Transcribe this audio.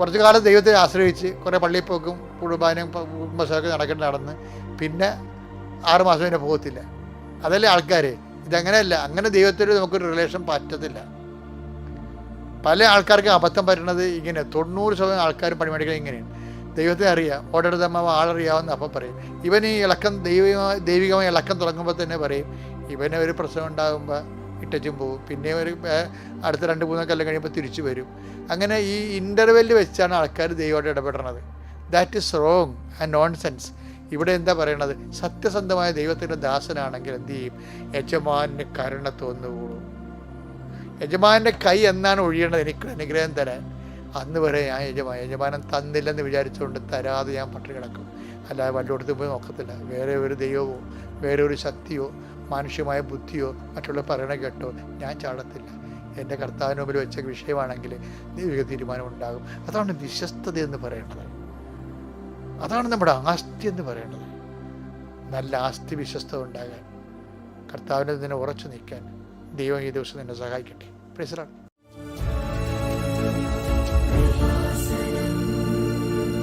കുറച്ച് കാലം ദൈവത്തെ ആശ്രയിച്ച് കുറേ പള്ളിയിൽ പോക്കും കുടുംബാനും കുടുംബസമൊക്കെ നടക്കേണ്ട നടന്ന് പിന്നെ ആറുമാസം പിന്നെ പോകത്തില്ല. അതല്ലേ ആൾക്കാർ ഇതങ്ങനെയല്ല. അങ്ങനെ ദൈവത്തോട് നമുക്കൊരു റിലേഷൻ പറ്റത്തില്ല. പല ആൾക്കാർക്കും അബദ്ധം പറ്റുന്നത് ഇങ്ങനെ. തൊണ്ണൂറ് ശതമാനം ആൾക്കാരും പണിമേടിക്കുന്നത് ഇങ്ങനെയാണ്. ദൈവത്തെ അറിയാം. ഓടരുതമ്മ ആളറിയാവുന്ന അപ്പം പറയും. ഇവൻ ഈ ഇളക്കം ദൈവികമായ ദൈവികമായ ഇളക്കം തുടങ്ങുമ്പോൾ തന്നെ പറയും. ഇവന് ഒരു പ്രശ്നം ഉണ്ടാകുമ്പോൾ ഇട്ടച്ചും പോകും. പിന്നെ ഒരു അടുത്ത രണ്ട് മൂന്ന് കൊല്ലം കഴിയുമ്പോൾ തിരിച്ചു വരും. അങ്ങനെ ഈ ഇന്റർവെല്ലിൽ വെച്ചാണ് ആൾക്കാർ ദൈവമായിട്ട് ഇടപെടുന്നത്. That is wrong and nonsense ഇവിടെ എന്താ പറയണത്? സത്യസന്ധമായ ദൈവത്തിന്റെ ദാസനാണെങ്കിൽ എന്ത് ചെയ്യും? യജമാന് കരുണ തോന്നുകൂടും യജമാന്റെ കൈ എന്നാണ് ഒഴിയേണ്ടത് എനിക്ക് അനുഗ്രഹം തരാൻ. അന്ന് വരെ ഞാൻ യജമാൻ യജമാനം തന്നില്ലെന്ന് വിചാരിച്ചുകൊണ്ട് തരാതെ ഞാൻ പട്ടിണി കിടക്കും. അല്ലാതെ വല്ലയിടത്തും പോയി നോക്കത്തില്ല. വേറെ ഒരു ദൈവമോ വേറെ ഒരു ശക്തിയോ മാനുഷ്യമായ ബുദ്ധിയോ മറ്റുള്ള പറയണ കേട്ടോ ഞാൻ ചാടത്തില്ല. എന്റെ കർത്താവിന് മുമ്പിൽ വെച്ച വിഷയമാണെങ്കിൽ ദൈവിക തീരുമാനം ഉണ്ടാകും. അതാണ് വിശ്വസ്തത എന്ന് പറയേണ്ടത്. അതാണ് നമ്മുടെ ആസ്തി എന്ന് പറയേണ്ടത്. നല്ല ആസ്തി വിശ്വസ്തത ഉണ്ടാകാൻ കർത്താവിനെ നിന്നെ ഉറച്ചു നിൽക്കാൻ ദൈവം ഈ ദിവസം നിന്നെ സഹായിക്കട്ടെ. പ്രൈസറാണ്